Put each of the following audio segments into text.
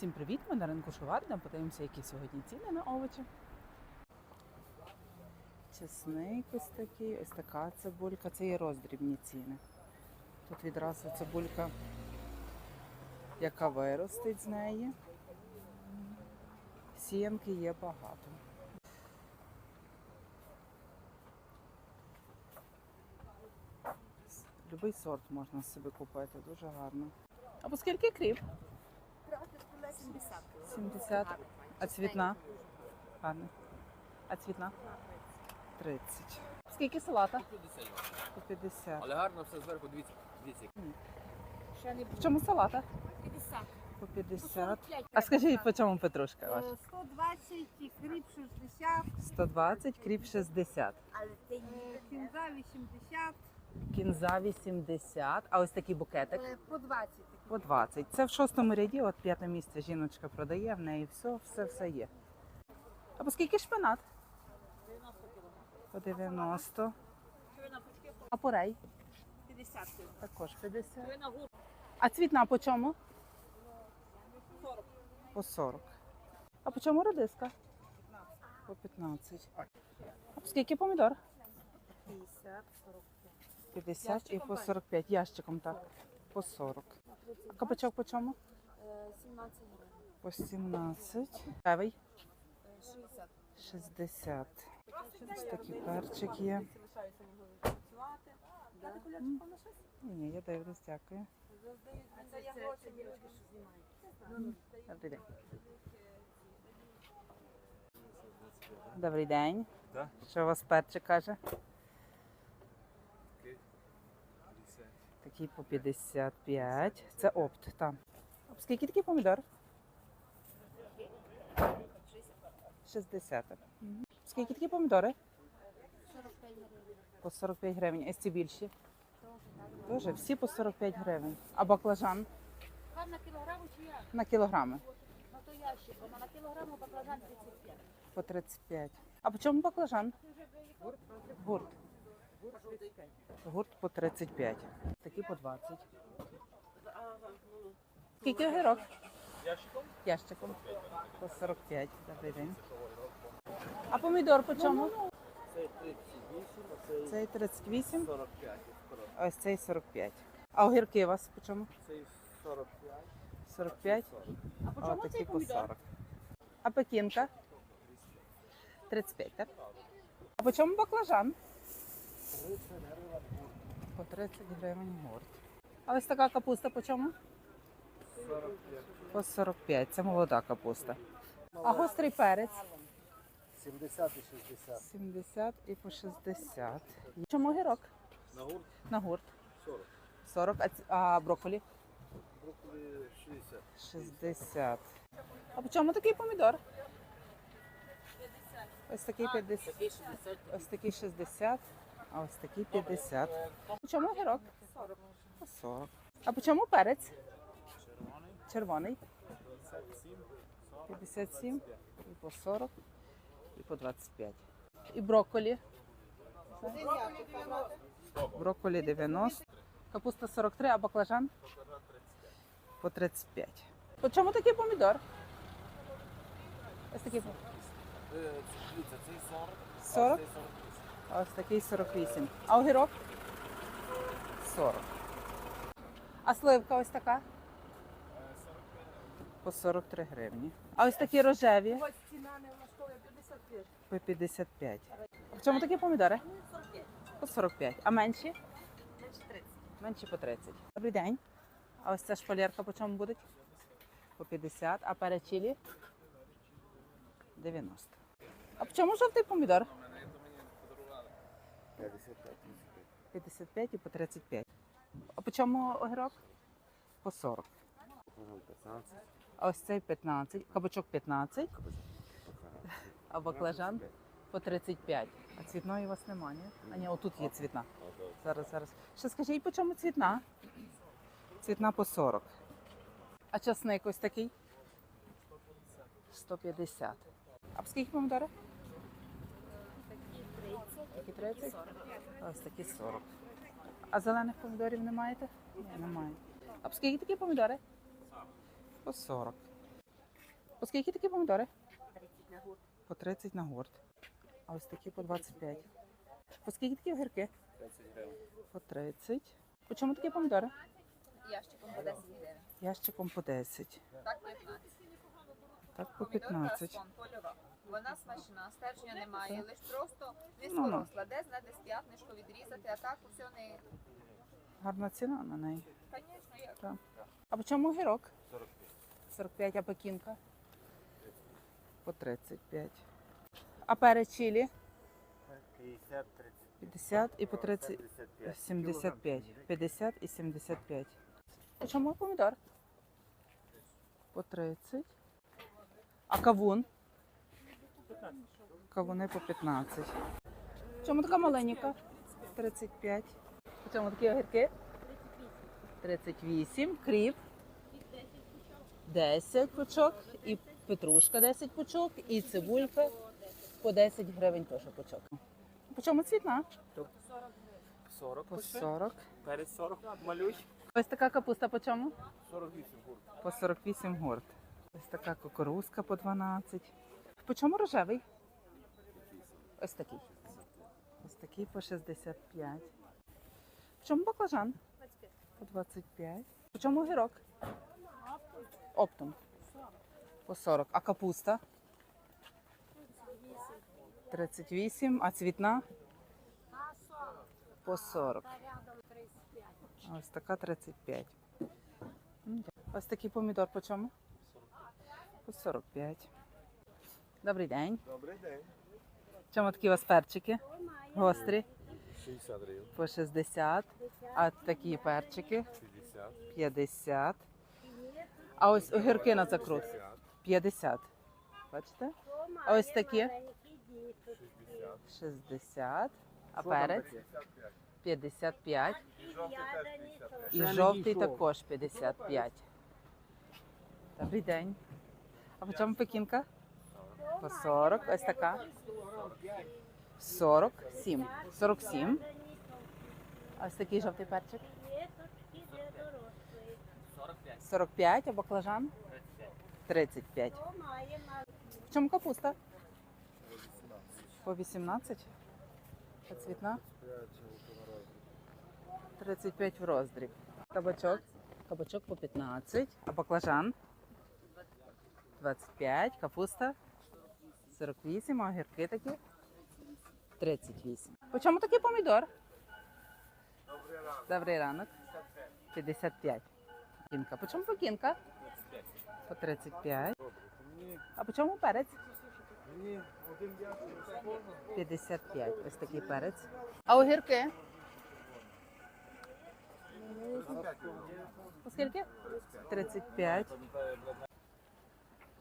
Всім привіт! Ми на ринку Шуварда. Подивимося, які сьогодні ціни на овочі. Чесник ось такий, ось така цибулька. Це є роздрібні ціни. Тут відразу цибулька, яка виростить з неї. Сіянки є багато. Любий сорт можна собі купити, дуже гарно. А по скільки кріп? 70. 70. А цвітна? Гарно. А цвітна? 30. Скільки салата? по 50. Але гарно все зверху, дивіться, дивіться. Ще не В чому салата? 50. По 50. А скажіть, по чому петрушка ваша? Е, 120 і кріп 60, 120, кріп 60. але це кінза 80, Кінза 80, а ось такий букетик е, по 20. По 20. Це в шостому ряді, от п'яте місце жіночка продає, в неї все, все, все є. А по скільки шпинат? По 90. А порей? 50. Також 50. А цвітна по чому? 40. По 40. А по чому редиска? По 15. А по скільки помідор? 50, 45. 50 і по 45. Ящиком так. По 40. А кабачок по чому? 17 гривень. По 17. Левий? 60. 60. Ось такий перчик є. Ні, ні, я дивлюсь, дякую. Це я гроші дівчатки, що знімають. Добрий день. Добрий день. Да? Що у вас перчик каже? Такий по 55. Це опт там. Скільки такий помідор? 60. Мгм. Скільки такі помідори? 45 гривень. По 45 гривень. А ці більші? Тоже всі по 45 гривень. А баклажан на кілограму чи як? на кілограми Ну то ящик, а на кілограму баклажан 35. по 35. А по чому баклажан? Гурт. Гурт по 35. Такі по 20. Скільки огірок? Ящиком? Ящиком. По 45. Добрий день. А помідор по чому? Це 38, а цей Цей 38, 45. а ось цей 45. А огірки у вас по чому? Цей 45. 45? 40. А по А чому такі цей по помідор? 40. А пекінка? 35, так? А по чому баклажан? 30 гривень. По 30 гривень гурт. А ось така капуста по чому? 45. По 45. Це молода капуста. А гострий перець? 70 і 60. 70 і по 60. Чому огірок? На гурт На гурт. 40. 40. А, ці- а брокколі? Брокколі 60. 60. А по чому такий помідор? 50. Ось такий 50. Ось такий 60, а ось такий 50. По чому огірок? 40. 40. А по чому перець? Червоний. Червоний. 57 і по 40 і по 25. І брокколі. Брокколі 90. Капуста 43, а баклажан? По 35. По чому такий помідор? Ось такий. Е, Дивіться, 40. 40? А цей 48. А ось такий 48. А огірок? 40. А сливка ось така? По 43 гривні. А ось такі рожеві Ось ціна не влаштовує 55. по 55. А в чому такі помідори? 45. По 45. А менші? Менше 30. Менші по 30. Добрий день. А ось ця шпалерка по чому буде? По 50. А перечілі? 90. А по чому жовтий помідор? 55. 55 і по 35. А по чому огірок? По 40. 15. А ось цей 15, кабачок 15, а баклажан по 35. А цвітної у вас немає, ні? А ні, отут є цвітна. Зараз, зараз. Ще скажіть, по чому цвітна? Цвітна по 40. А часник ось такий? 150. А по скільки помідори? Такі 30? Ось такі 40. А зелених помідорів не маєте? Ні, немає. А по скільки такі помідори? По 40. По скільки такі помідори? 30 на гурт. По 30 на горд. А ось такі по 25. По скільки такі огірки? 30 гривень. По 30. По чому такі помідори? Ящиком по 10 гривень. Ящиком по 10. Так, 15. Так, по Помідорка 15. сон, польова. Вона смачна, стержня немає, лише просто не Ну, ну. Де знайде з п'ятнишко відрізати, а так усе не... Гарна ціна на неї. Звісно, як. А по чому огірок? 45. 45, а пекінка? По 35. А перець чилі? 50, 30. 50 і по 30, 75. 75. 50 і 75. По чому помідор? По 30. А кавун? Кавуни по 15. Чому така маленька? 35. В чому такі огірки? 38. Кріп? 10 пучок. І петрушка 10 пучок. І цибулька по 10 гривень теж пучок. По чому цвітна? 40 По 40. Перед 40 малюй. Ось така капуста по чому? 48 гурт. По 48 горд. Ось така кукурузка по 12. По чому рожевий? Ось такий. Ось такий по 65. В чому баклажан? По 25. По чому огірок? Оптом. По 40. А капуста? 38. А цвітна? По 40. Ось така 35. М, Ось такий помідор по чому? По 45. Добрий день. Добрий день. Чому такі у вас перчики? Гострі 60 гривень. по 60, а такі перчики 50. 50. А ось огірки на закрут 50. Бачите? А ось такі 60. А перець 55. І жовтий також 55. Добрий день. А по чому пекінка? По 40. Ось така. 47. 47. А ось такий жовтий перчик. 45, а баклажан? 35. В чому капуста? По 18. А цвітна? 35 в роздріб. Кабачок. Кабачок по 15. А баклажан? 25. Капуста? 48. А огірки такі? 38. По чому такий помідор? Добрий ранок. 55. Кінка. По чому покінка? По 35. А по чому перець? Мені один 55. Ось такий перець. А огірки? По скільки? 35.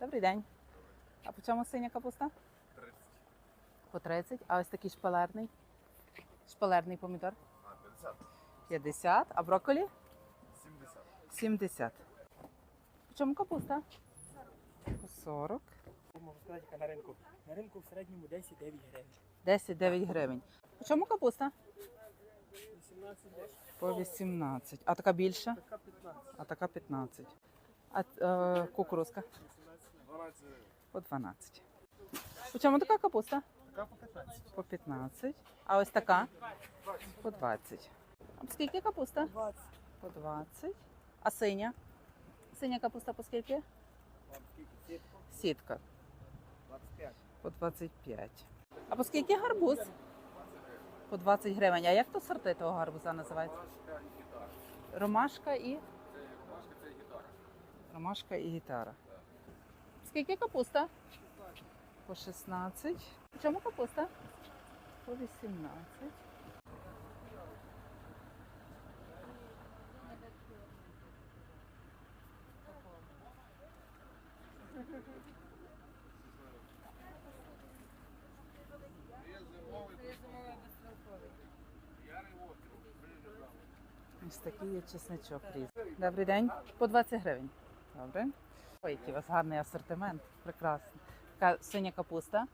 Добрий день. А по чому синя капуста? 30. По 30. А ось такий шпалерний? Шпалерний помідор? А, 50. 50. А брокколі? 70. 70. По чому капуста? По 40. Можу сказати, яка на ринку. На ринку в середньому 10-9 гривень. 10-9 гривень. По чому капуста? 18 По 18. А така більша? Така 15. А така 15. А е, кукурузка? 12 гривень. По 12. По чому така капуста? Така по 15. По 15. А ось така? По 20. А скільки капуста? 20. По 20. А синя? Синя капуста по скільки? Сітка. 25. По 25. А по скільки гарбуз? По 20 гривень. А як то сорти того гарбуза називається? Ромашка і? Ромашка і гітара. Ромашка і гітара. Скільки капуста? По 16. В чому капуста? По 18. Ось такий є чесничок різний. Добрий день. По 20 гривень. Добре. Ой, який у вас гарний асортимент. Прекрасно. Така синя капуста.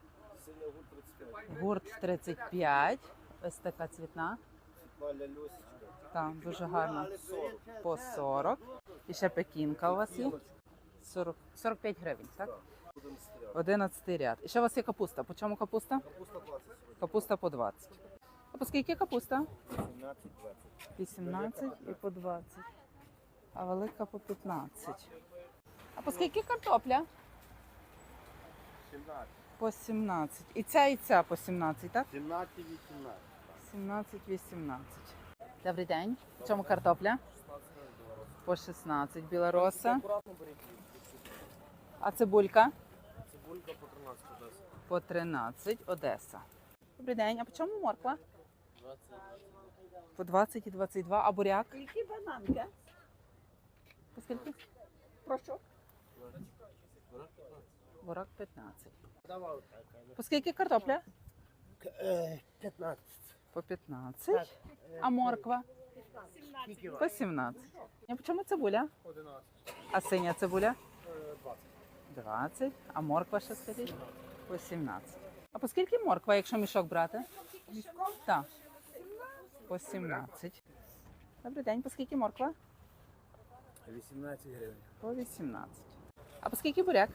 Синя гурт 35. Гурт 35. Ось така цвітна. Так, дуже гарна. По 40. І ще пекінка у вас є. 40, 45 гривень, так? 11 ряд. І ще у вас є капуста. По чому капуста? Капуста 20. Капуста по 20. А по скільки капуста? 17, 20. 18 і по 20. А велика по 15. А по скільки картопля? 17. По 17. І ця, і ця по 17, так? 17, 18. 17, 18. Добрий день. В чому картопля? По 16 білороса. А цибулька? Цибулька по 13 Одеса. По 13 Одеса. Добрий день. А по чому морква? 20. По 20 і 22. А буряк? Які бананки? По скільки? Прошу. Бурак 15. По скільки картопля? 15. По 15. А морква? По 17. А по чому цибуля? 11. А синя цибуля? 20. 20. А морква ще скажіть? По 17. А по скільки морква, якщо мішок брати? Так. По 17. Добрий день, по скільки морква? 18 гривень. По 18. А по скільки буряк?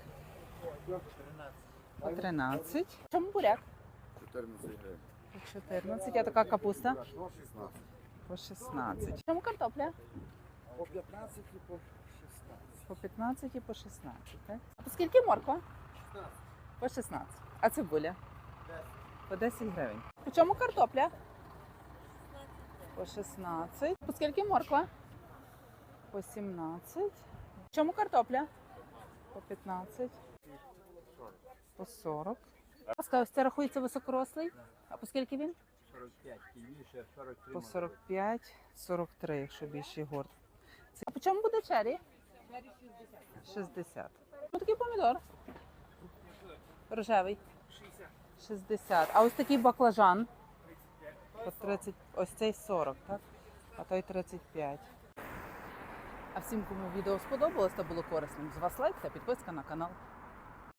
По 13. Чому буряк? 14 гривень. По 14. А така капуста? 16. По 16. Чому картопля? По 15 і по 16. По 15 і по 16. Так? А по скільки морква? 16. По 16. А цибуля? По 10 гривень. По чому картопля? По 16. По скільки морква? По 17. Чому картопля? По 15. По 40. Будь ласка, ось це рахується високорослий. А по скільки він? 45. Більше 43. По 45, 43, якщо більший горд. А по чому буде чері? 60. Ну такий помідор. Рожевий. 60. А ось такий баклажан. По 30, ось цей 40, так? А той 35. А всім, кому відео сподобалось та було корисним, з вас лайк та підписка на канал.